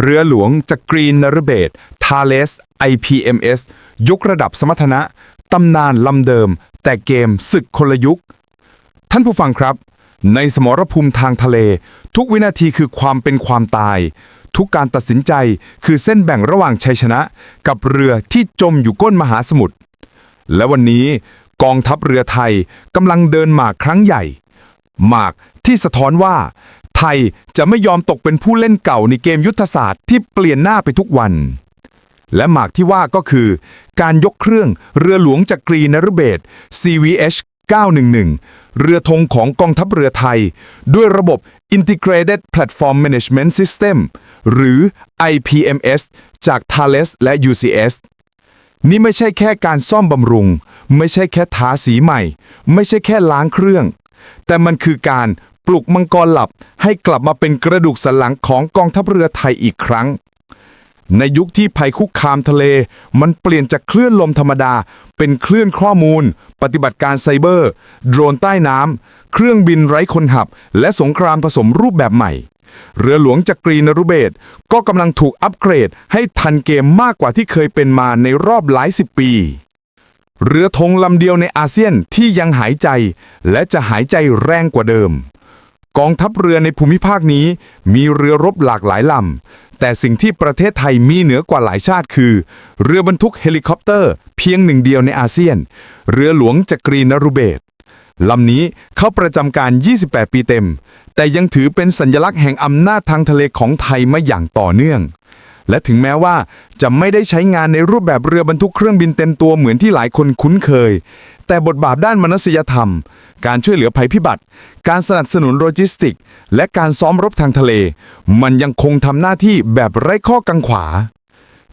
เรือหลวงจากกรีนนรเบศทาเลส IPMS ยกระดับสมรรถนะตำนานลำเดิม แต่เกมศึกคนละยุค ท่านผู้ฟังครับ ในสมรภูมิทางทะเล ทุกวินาทีคือความเป็นความตาย ทุกการตัดสินใจคือเส้นแบ่งระหว่างชัยชนะ กับเรือที่จมอยู่ก้นมหาสมุทรและวันนี้กองทัพเรือไทยกำลังเดินหมากครั้งใหญ่ หมากที่สะท้อนว่า ไทยจะไม่ยอมตกเป็นผู้เล่นเก่าในเกมยุทธศาสตร์ที่เปลี่ยนหน้าไปทุกวัน และหมากที่ว่าก็คือ การยกเครื่องเรือหลวงจักรีนฤเบศ CVH 911 เรือธงของกองทัพเรือไทย ด้วยระบบ Integrated Platform Management System หรือ IPMS จาก Thales และ UCS นี่ไม่ใช่แค่การซ่อมบำรุง ไม่ใช่แค่ทาสีใหม่ ไม่ใช่แค่ล้างเครื่อง แต่มันคือการ ปลุกมังกรหลับให้กลับมาเป็นกระดูกสันหลังของกองทัพเรือไทยอีกครั้ง ในยุคที่ภัยคุกคามทะเล มันเปลี่ยนจากคลื่นลมธรรมดา เป็นคลื่นข้อมูล ปฏิบัติการไซเบอร์ โดรนใต้น้ำเครื่องบินไร้คนขับ และสงครามผสมรูปแบบใหม่ เรือหลวงจักรีนรุเบศก็กำลังถูกอัปเกรดให้ทันเกมมากกว่าที่เคยเป็นมาในรอบหลายสิบปีเรือธงลำเดียวในอาเซียนที่ยังหายใจ และจะหายใจแรงกว่าเดิม กองทัพเรือในภูมิภาคนี้มีเรือรบหลากหลายลำ แต่สิ่งที่ประเทศไทยมีเหนือกว่าหลายชาติคือ เรือบรรทุกเฮลิคอปเตอร์ เพียงหนึ่งเดียวในอาเซียน เรือหลวงจักรีนรุเบศลำนี้เข้าประจำการ 28 ปีเต็ม แต่ยังถือเป็นสัญลักษณ์แห่งอำนาจทางทะเลของไทยมาอย่างต่อเนื่อง และถึงแม้ว่าจะไม่ได้ใช้งานในรูปแบบเรือบรรทุกเครื่องบินเต็มตัวเหมือนที่หลายคนคุ้นเคย แต่บทบาทด้านมนุษยธรรม การช่วยเหลือภัยพิบัติ การสนับสนุนโลจิสติก และการซ้อมรบทางทะเล มันยังคงทำหน้าที่แบบไร้ข้อกังขวา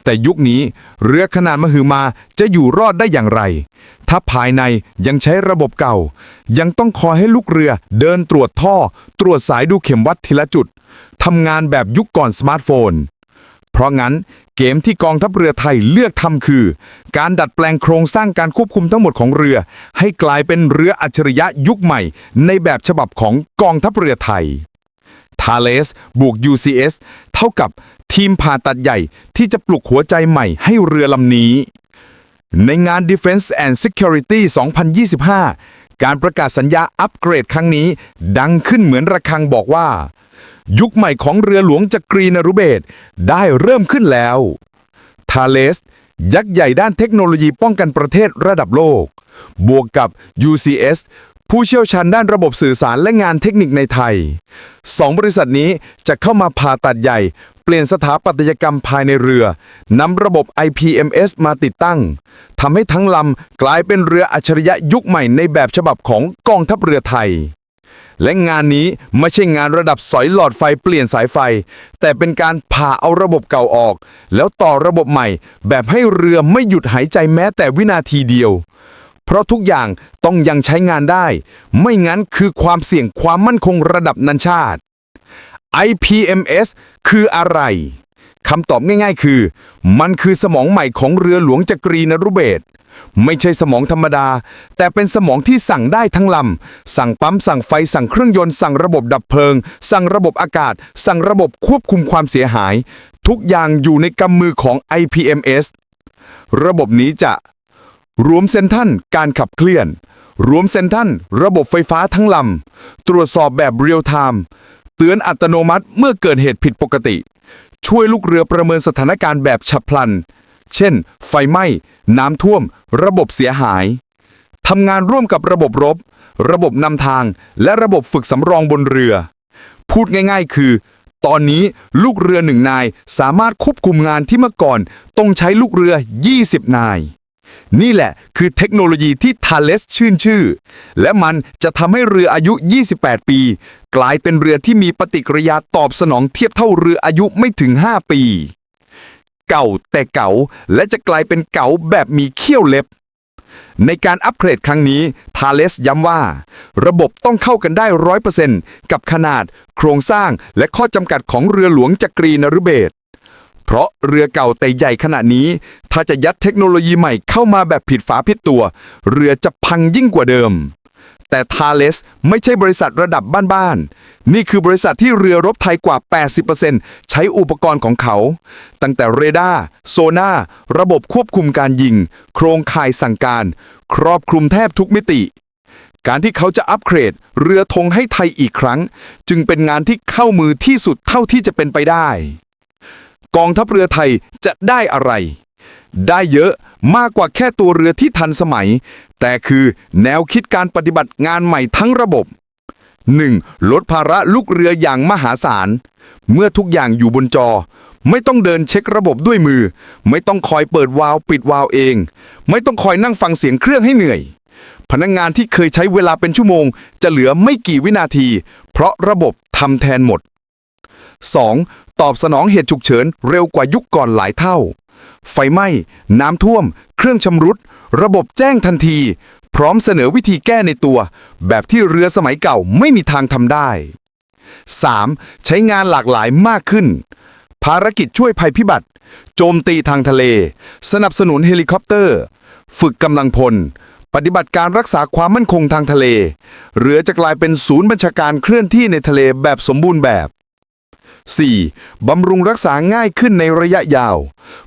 แต่ยุคนี้เรือขนาดมหึมาจะอยู่รอดได้อย่างไร ถ้าภายในยังใช้ระบบเก่า ยังต้องคอยให้ลูกเรือเดินตรวจท่อ ตรวจสายดูเข็มวัดทีละจุดทำงานแบบยุคก่อนสมาร์ทโฟน เพราะงั้นเกมที่กองทัพเรือไทยเลือกทำคือ การดัดแปลงโครงสร้างการควบคุมทั้งหมดของเรือ ให้กลายเป็นเรืออัจฉริยะยุคใหม่ ในแบบฉบับของกองทัพเรือไทยทาเลสบวก UCS เท่ากับทีมผ่าตัดใหญ่ที่จะปลุกหัวใจใหม่ให้เรือลำนี้ ในงาน Defense and Security 2025 การประกาศสัญญาอัปเกรดครั้งนี้ ดังขึ้นเหมือนระฆังบอกว่า ยุคใหม่ของเรือหลวงจักรีนรุเบศได้เริ่มขึ้นแล้วทาเลส ยักษ์ใหญ่ด้านเทคโนโลยีป้องกันประเทศระดับโลก บวกกับ UCS ผู้เชี่ยวชาญด้านระบบสื่อสารและงานเทคนิคในไทยสองบริษัทนี้จะเข้ามาผ่าตัดใหญ่ เปลี่ยนสถาปัตยกรรมภายในเรือนำระบบ IPMS มาติดตั้งทำให้ทั้งลำกลายเป็นเรืออัจฉริยะยุคใหม่ในแบบฉบับของกองทัพเรือไทย และงานนี้ไม่ใช่งานระดับสอยหลอดไฟเปลี่ยนสายไฟ แต่เป็นการผ่าเอาระบบเก่าออก แล้วต่อระบบใหม่ แบบให้เรือไม่หยุดหายใจแม้แต่วินาทีเดียว เพราะทุกอย่างต้องยังใช้งานได้ ไม่งั้นคือความเสี่ยงความมั่นคงระดับนันชาติ IPMS คืออะไรคำตอบง่ายๆ คือ มันคือสมองใหม่ของเรือหลวงจักรีนรุเบศ ไม่ใช่สมองธรรมดา แต่เป็นสมองที่สั่งได้ทั้งลำ สั่งปั๊ม สั่งไฟ สั่งเครื่องยนต์ สั่งระบบดับเพลิง สั่งระบบอากาศ สั่งระบบควบคุมความเสียหาย ทุกอย่างอยู่ในกำมือของ IPMS ระบบนี้จะ รวมเซนทันการขับเคลื่อน รวมเซนทันระบบไฟฟ้าทั้งลำ ตรวจสอบแบบเรียลไทม์ เตือนอัตโนมัติเมื่อเกิดเหตุผิดปกติ ช่วยลูกเรือประเมินสถานการณ์แบบฉับพลัน เช่น ไฟไหม้ น้ำท่วม ระบบเสียหายทำงานร่วมกับระบบรบ ระบบนำทาง และระบบฝึกสำรองบนเรือ พูดง่ายๆ คือ ตอนนี้ลูกเรือหนึ่งนายสามารถควบคุมงานที่เมื่อก่อนต้องใช้ลูกเรือ 20 นาย นี่แหละคือเทคโนโลยีที่ทาเลสชื่นชื่อ และมันจะทำให้เรืออายุ 28 ปี กลายเป็นเรือที่มีปฏิกิริยาตอบสนองเทียบเท่าเรืออายุไม่ถึง 5 ปี เก่าแต่เก่าและจะกลายเป็นเก่าแบบมีเขี้ยวเล็บ ในการอัปเกรดครั้งนี้ทาเลสย้ำว่า ระบบต้องเข้ากันได้ร้อยเปอร์เซ็นต์กับขนาด โครงสร้างและข้อจำกัดของเรือหลวงจักรีนรุเบศเพราะเรือเก่าแต่ใหญ่ขนาดนี้ ถ้าจะยัดเทคโนโลยีใหม่เข้ามาแบบผิดฝาผิดตัว เรือจะพังยิ่งกว่าเดิม แต่ทาเลสไม่ใช่บริษัทระดับบ้านๆ นี่คือบริษัทที่เรือรบไทยกว่า 80%ใช้อุปกรณ์ของเขา ตั้งแต่เรดาร์โซนาร์ระบบควบคุมการยิง โครงข่ายสั่งการ ครอบคลุมแทบทุกมิติ การที่เขาจะอัปเกรด เรือธงให้ไทยอีกครั้ง จึงเป็นงานที่เข้ามือที่สุดเท่าที่จะเป็นไปได้ กองทัพเรือไทยจะได้อะไร ได้เยอะ มากกว่าแค่ตัวเรือที่ทันสมัย แต่คือแนวคิดการปฏิบัติงานใหม่ทั้งระบบ 1. ลดภาระลูกเรืออย่างมหาศาล เมื่อทุกอย่างอยู่บนจอ ไม่ต้องเดินเช็คระบบด้วยมือ ไม่ต้องคอยเปิดวาล์วปิดวาล์วเอง ไม่ต้องคอยนั่งฟังเสียงเครื่องให้เหนื่อย พนักงงานที่เคยใช้เวลาเป็นชั่วโมง จะเหลือไม่กี่วินาที เพราะระบบทำแทนหมด 2. ตอบสนองเหตุฉุกเฉินเร็วกว่ายุคก่อนหลายเท่า ไฟไหม้ น้ำท่วม เครื่องชำรุด ระบบแจ้งทันที พร้อมเสนอวิธีแก้ในตัว แบบที่เรือสมัยเก่าไม่มีทางทำได้ 3. ใช้งานหลากหลายมากขึ้น ภารกิจช่วยภัยพิบัติ โจมตีทางทะเล สนับสนุนเฮลิคอปเตอร์ ฝึกกำลังพล ปฏิบัติการรักษาความมั่นคงทางทะเล เรือจะกลายเป็นศูนย์บัญชาการเคลื่อนที่ในทะเลแบบสมบูรณ์แบบ 4. บำรุงรักษาง่ายขึ้นในระยะยาว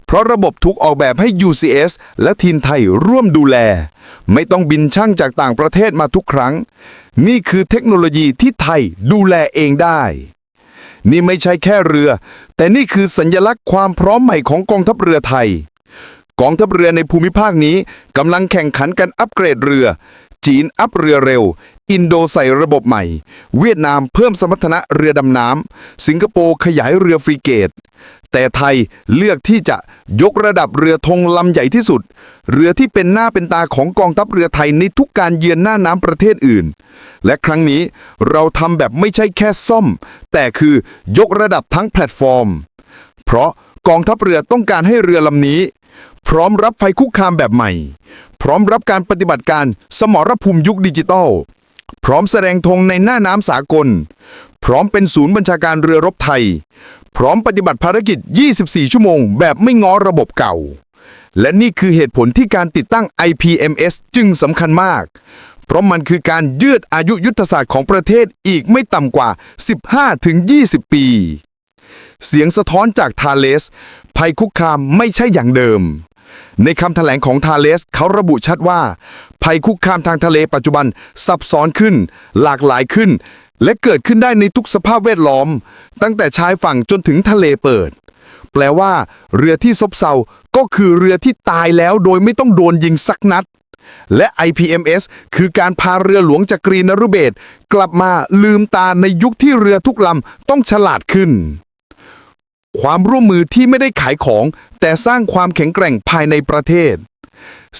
เพราะระบบถูกออกแบบให้ UCS และทีมไทยร่วมดูแล ไม่ต้องบินช่างจากต่างประเทศมาทุกครั้ง นี่คือเทคโนโลยีที่ไทยดูแลเองได้ นี่ไม่ใช่แค่เรือ แต่นี่คือสัญลักษณ์ความพร้อมใหม่ของกองทัพเรือไทย กองทัพเรือในภูมิภาคนี้กำลังแข่งขันกันอัปเกรดเรือ จีนอัพเรือเร็ว อินโดใส่ระบบใหม่ เวียดนามเพิ่มสมรรถนะเรือดำน้ำ สิงคโปร์ขยายเรือฟรีเกต แต่ไทยเลือกที่จะยกระดับเรือธงลำใหญ่ที่สุด เรือที่เป็นหน้าเป็นตาของกองทัพเรือไทยในทุกการเยือนหน้าน้ำประเทศอื่น และครั้งนี้เราทำแบบไม่ใช่แค่ซ่อม แต่คือยกระดับทั้งแพลตฟอร์ม เพราะกองทัพเรือต้องการให้เรือลำนี้ พร้อมรับไฟคุกคามแบบใหม่ พร้อมรับการปฏิบัติการสมรภูมิยุคดิจิตอลพร้อมแสดงธงในหน้าน้ำสากล พร้อมเป็นศูนย์บัญชาการเรือรบไทย พร้อมปฏิบัติภารกิจ 24 ชั่วโมง แบบไม่ง้อระบบเก่า และนี่คือเหตุผลที่การติดตั้ง IPMS จึงสำคัญมาก เพราะมันคือการยืดอายุยุทธศาสตร์ของประเทศอีกไม่ต่ำกว่า 15-20 ปี เสียงสะท้อนจากทาเลส ภัยคุกคามไม่ใช่อย่างเดิม ในคำแถลงของทาเลสเขาระบุชัดว่า ภัยคุกคามทางทะเลปัจจุบันซับซ้อนขึ้น หลากหลายขึ้น และเกิดขึ้นได้ในทุกสภาพแวดล้อม ตั้งแต่ชายฝั่งจนถึงทะเลเปิด แปลว่า เรือที่ซบเซาก็คือเรือที่ตายแล้วโดยไม่ต้องโดนยิงสักนัดและ IPMS คือการพาเรือหลวงจากกรีนรุเบศกลับมาลืมตาในยุคที่เรือทุกลำต้องฉลาดขึ้น ความร่วมมือที่ไม่ได้ขายของ แต่สร้างความแข็งแกร่งภายในประเทศ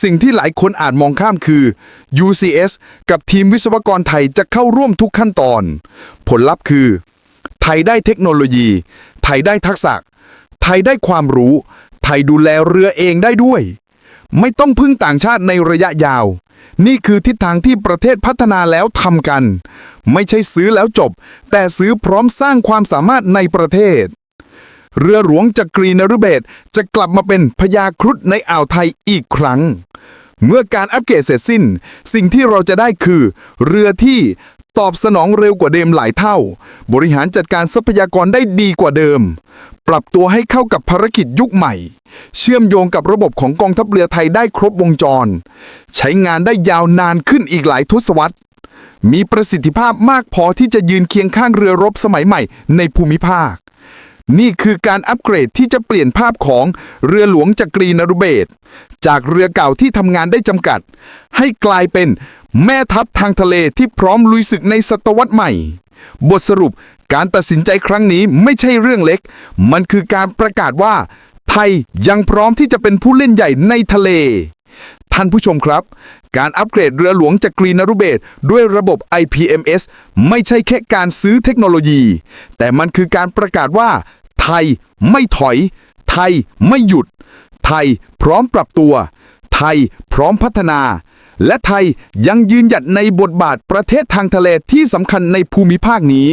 สิ่งที่หลายคนอาจมองข้ามคือ UCS กับทีมวิศวกรไทยจะเข้าร่วมทุกขั้นตอน ผลลัพธ์คือ ไทยได้เทคโนโลยี ไทยได้ทักษะ ไทยได้ความรู้ ไทยดูแลเรือเองได้ด้วย ไม่ต้องพึ่งต่างชาติในระยะยาว นี่คือทิศทางที่ประเทศพัฒนาแล้วทำกัน ไม่ใช่ซื้อแล้วจบ แต่ซื้อพร้อมสร้างความสามารถในประเทศ เรือหลวงจากกรีนรุเบศจะกลับมาเป็นพญาครุฑในอ่าวไทยอีกครั้ง เมื่อการอัปเกรดเสร็จสิ้น สิ่งที่เราจะได้คือ เรือที่ตอบสนองเร็วกว่าเดิมหลายเท่า บริหารจัดการทรัพยากรได้ดีกว่าเดิม ปรับตัวให้เข้ากับภารกิจยุคใหม่ เชื่อมโยงกับระบบของกองทัพเรือไทยได้ครบวงจร ใช้งานได้ยาวนานขึ้นอีกหลายทศวรรษ มีประสิทธิภาพมากพอที่จะยืนเคียงข้างเรือรบสมัยใหม่ในภูมิภาค นี่คือการอัปเกรดที่จะเปลี่ยนภาพของเรือหลวงจักรีนรุเบศจากเรือเก่าที่ทำงานได้จำกัด ให้กลายเป็นแม่ทัพทางทะเลที่พร้อมลุยศึกในศตวรรษใหม่ บทสรุปการตัดสินใจครั้งนี้ไม่ใช่เรื่องเล็ก มันคือการประกาศว่า ไทยยังพร้อมที่จะเป็นผู้เล่นใหญ่ในทะเล ท่านผู้ชมครับ การอัปเกรดเรือหลวงจากกรีนารุเบศด้วยระบบ IPMS ไม่ใช่แค่การซื้อเทคโนโลยี แต่มันคือการประกาศว่า ไทยไม่ถอย ไทยไม่หยุด ไทยพร้อมปรับตัว ไทยพร้อมพัฒนา และไทยยังยืนหยัดในบทบาทประเทศทางทะเลที่สำคัญในภูมิภาคนี้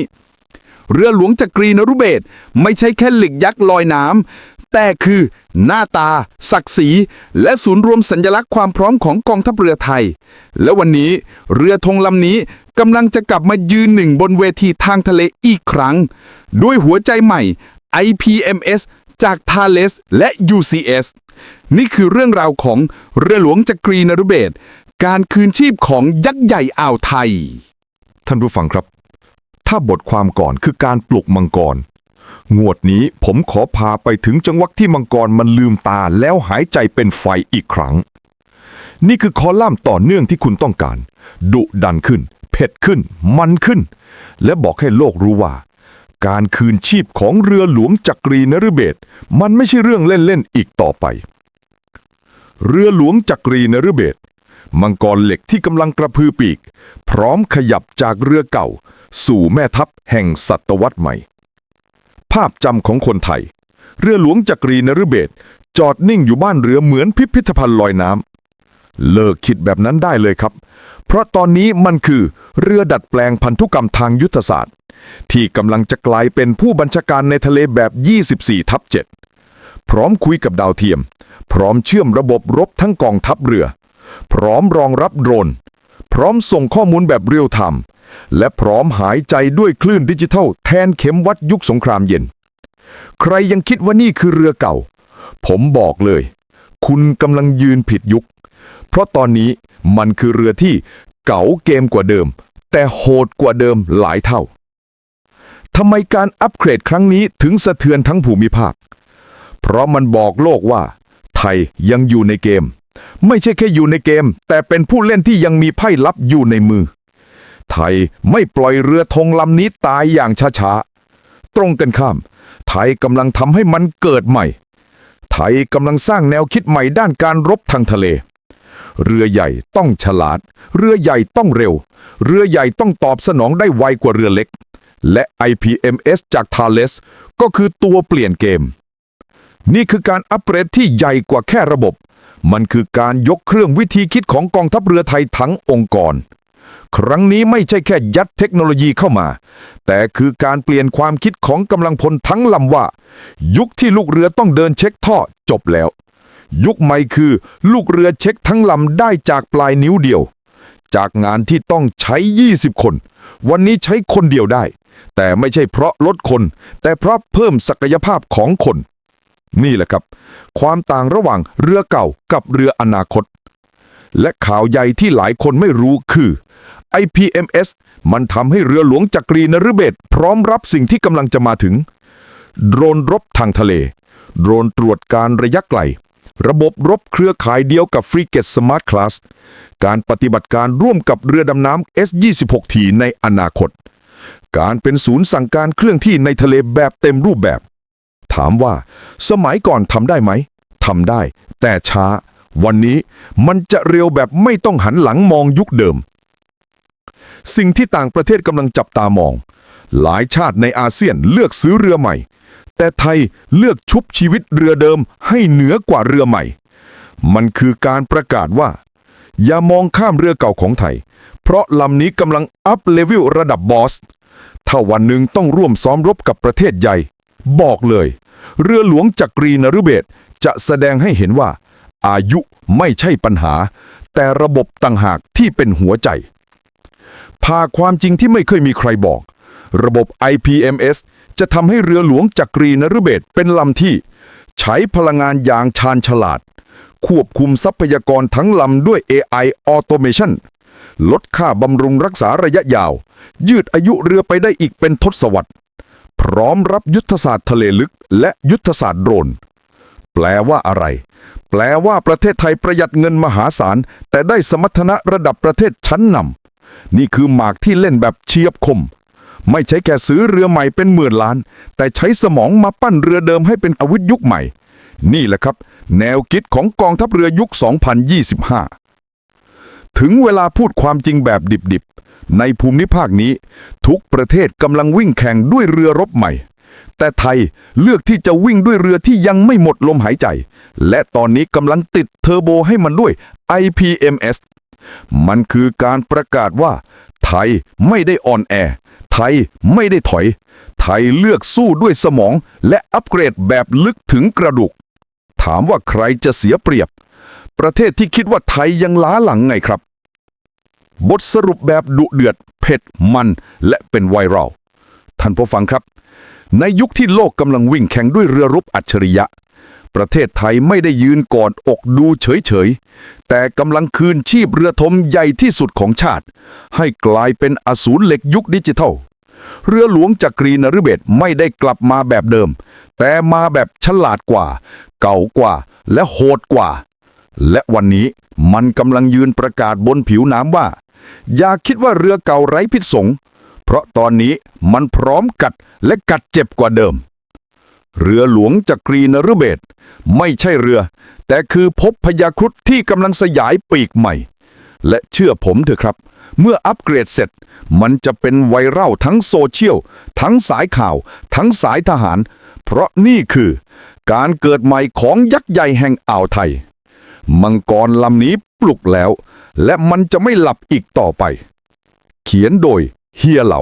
เรือหลวงจักรีนรุเบศไม่ใช่แค่หลึกยักษ์ลอยน้ำ แต่คือ หน้าตา ศักดิ์ศรี และศูนย์รวมสัญลักษณ์ความพร้อมของกองทัพเรือไทย และวันนี้เรือธงลำนี้กำลังจะกลับมายืนหนึ่งบนเวทีทางทะเลอีกครั้ง ด้วยหัวใจใหม่ IPMS จาก Thales และ UCS นี่คือเรื่องราวของเรือหลวงจักรีนฤเบศการคืนชีพของยักษ์ใหญ่อ่าวไทย ท่านผู้ฟังครับ ถ้าบทความก่อนคือการปลุกมังกร งวดนี้ผมขอพาไปถึงจังหวะที่มังกรมันลืมตาแล้วหายใจเป็นไฟอีกครั้ง นี่คือคอลัมน์ต่อเนื่องที่คุณต้องการ ดุดันขึ้น เผ็ดขึ้น มันขึ้น และบอกให้โลกรู้ว่า การคืนชีพของเรือหลวงจักรีนฤเบศมันไม่ใช่เรื่องเล่นๆอีกต่อไป เรือหลวงจักรีนฤเบศมังกรเหล็กที่กำลังกระพือปีก พร้อมขยับจากเรือเก่า สู่แม่ทัพแห่งศตวรรษใหม่ ภาพจำของคนไทย เรือหลวงจักรีนฤเบศจอดนิ่งอยู่บ้านเรือเหมือนพิพิธภัณฑ์ลอยน้ำเลิกคิดแบบนั้นได้เลยครับ เพราะตอนนี้มันคือเรือดัดแปลงพันธุกรรมทางยุทธศาสตร์ ที่กำลังจะกลายเป็นผู้บัญชาการในทะเลแบบ 24 ทับ 7 พร้อมคุยกับดาวเทียม พร้อมเชื่อมระบบรบทั้งกองทัพเรือ พร้อมรองรับโดรน พร้อมส่งข้อมูลแบบเรียลไทม์ และพร้อมหายใจด้วยคลื่นดิจิทัล แทนเข็มวัดยุคสงครามเย็น ใครยังคิดว่านี่คือเรือเก่า ผมบอกเลย คุณกำลังยืนผิดยุค เพราะตอนนี้มันคือเรือที่เก๋าเกมกว่าเดิม แต่โหดกว่าเดิมหลายเท่าทำไมการอัปเกรดครั้งนี้ถึงสะเทือนทั้งภูมิภาค เพราะมันบอกโลกว่า ไทยยังอยู่ในเกม ไม่ใช่แค่อยู่ในเกม แต่เป็นผู้เล่นที่ยังมีไพ่ลับอยู่ในมือ ไทยไม่ปล่อยเรือธงลำนี้ตายอย่างช้าๆ ตรงกันข้าม ไทยกำลังทำให้มันเกิดใหม่ ไทยกำลังสร้างแนวคิดใหม่ด้านการรบทางทะเล เรือใหญ่ต้องฉลาด เรือใหญ่ต้องเร็ว เรือใหญ่ต้องตอบสนองได้ไวกว่าเรือเล็ก และ IPMS จาก Thales ก็คือตัวเปลี่ยนเกม นี่คือการอัปเกรดที่ใหญ่กว่าแค่ระบบ มันคือการยกเครื่องวิธีคิดของกองทัพเรือไทยทั้งองค์กร ครั้งนี้ไม่ใช่แค่ยัดเทคโนโลยีเข้ามา แต่คือการเปลี่ยนความคิดของกำลังพลทั้งลำว่า ยุคที่ลูกเรือต้องเดินเช็คท่อจบแล้ว ยุคใหม่คือ ลูกเรือเช็คทั้งลำได้จากปลายนิ้วเดียว จากงานที่ต้องใช้ 20 คน วันนี้ใช้คนเดียวได้ แต่ไม่ใช่เพราะลดคน แต่เพราะเพิ่มศักยภาพของคน นี่แหละครับ ความต่างระหว่างเรือเก่ากับเรืออนาคตและข่าวใหญ่ที่หลายคนไม่รู้คือ IPMS มันทำให้เรือหลวงจักรีนฤเบศพร้อมรับสิ่งที่กำลังจะมาถึง โดรนรบทางทะเล โดรนตรวจการระยะไกล ระบบรบเครือข่ายเดียวกับฟรีเกตสมาร์ทคลาสการปฏิบัติการร่วมกับเรือดำน้ำ S26T ในอนาคต การเป็นศูนย์สั่งการเครื่องที่ในทะเลแบบเต็มรูปแบบ ถามว่า สมัยก่อนทำได้ไหมทำได้ แต่ช้า วันนี้มันจะเร็วแบบไม่ต้องหันหลังมองยุคเดิม สิ่งที่ต่างประเทศกำลังจับตามอง หลายชาติในอาเซียนเลือกซื้อเรือใหม่ แต่ไทยเลือกชุบชีวิตเรือเดิมให้เหนือกว่าเรือใหม่ มันคือการประกาศว่า อย่ามองข้ามเรือเก่าของไทย เพราะลำนี้กำลังอัพเลเวลระดับบอส ถ้าวันหนึ่งต้องร่วมซ้อมรบกับประเทศใหญ่ บอกเลย เรือหลวงจักรีนฤเบศจะแสดงให้เห็นว่า อายุไม่ใช่ปัญหา แต่ระบบต่างหากที่เป็นหัวใจ พาความจริงที่ไม่เคยมีใครบอก ระบบ IPMS จะทำให้เรือหลวงจักรีนฤเบศเป็นลำที่ ใช้พลังงานอย่างชาญฉลาด ควบคุมทรัพยากรทั้งลำด้วย AI Automation ลดค่าบำรุงรักษาระยะยาว ยืดอายุเรือไปได้อีกเป็นทศวรรษ พร้อมรับยุทธศาสตร์ทะเลลึก และยุทธศาสตร์โดรน แปลว่าอะไร แปลว่าประเทศไทยประหยัดเงินมหาศาล แต่ได้สมรรถนะระดับประเทศชั้นนำ นี่คือหมากที่เล่นแบบเฉียบคม ไม่ใช่แค่ซื้อเรือใหม่เป็นหมื่นล้าน แต่ใช้สมองมาปั้นเรือเดิมให้เป็นอาวุธยุคใหม่ นี่แหละครับ แนวคิดของกองทัพเรือยุค 2025 ถึงเวลาพูดความจริงแบบดิบๆ ในภูมิภาคนี้ ทุกประเทศกำลังวิ่งแข่งด้วยเรือรบใหม่แต่ไทยเลือกที่จะวิ่งด้วยเรือที่ยังไม่หมดลมหายใจ และตอนนี้กำลังติดเทอร์โบให้มันด้วย IPMS มันคือการประกาศว่า ไทยไม่ได้อ่อนแอ ไทยไม่ได้ถอย ไทยเลือกสู้ด้วยสมอง และอัปเกรดแบบลึกถึงกระดูก ถามว่าใครจะเสียเปรียบ ประเทศที่คิดว่าไทยยังล้าหลังไงครับ บทสรุปแบบดุเดือด เผ็ดมันและเป็นไวรัลท่านผู้ฟังครับ ในยุคที่โลกกำลังวิ่งแข่งด้วยเรือรบอัจฉริยะ ประเทศไทยไม่ได้ยืนกอดอกดูเฉยๆ แต่กำลังคืนชีพเรือธมใหญ่ที่สุดของชาติ ให้กลายเป็นอสูรเหล็กยุคดิจิทัล เรือหลวงจักรีนฤเบศไม่ได้กลับมาแบบเดิม แต่มาแบบฉลาดกว่า เก่ากว่า และโหดกว่า และวันนี้มันกำลังยืนประกาศบนผิวน้ำว่า อย่าคิดว่าเรือเก่าไร้พิษสง เพราะตอนนี้มันพร้อมกัดและกัดเจ็บกว่าเดิม เรือหลวงจักรีนฤเบศไม่ใช่เรือ แต่คือภพพยาครุฑที่กำลังสยายปีกใหม่ และเชื่อผมเถอะครับ เมื่ออัปเกรดเสร็จ มันจะเป็นไวรัลทั้งโซเชียล ทั้งสายข่าว ทั้งสายทหาร เพราะนี่คือ การเกิดใหม่ของยักษ์ใหญ่แห่งอ่าวไทย มังกรลำนี้ปลุกแล้ว และมันจะไม่หลับอีกต่อไป เขียนโดยเฮียเหลา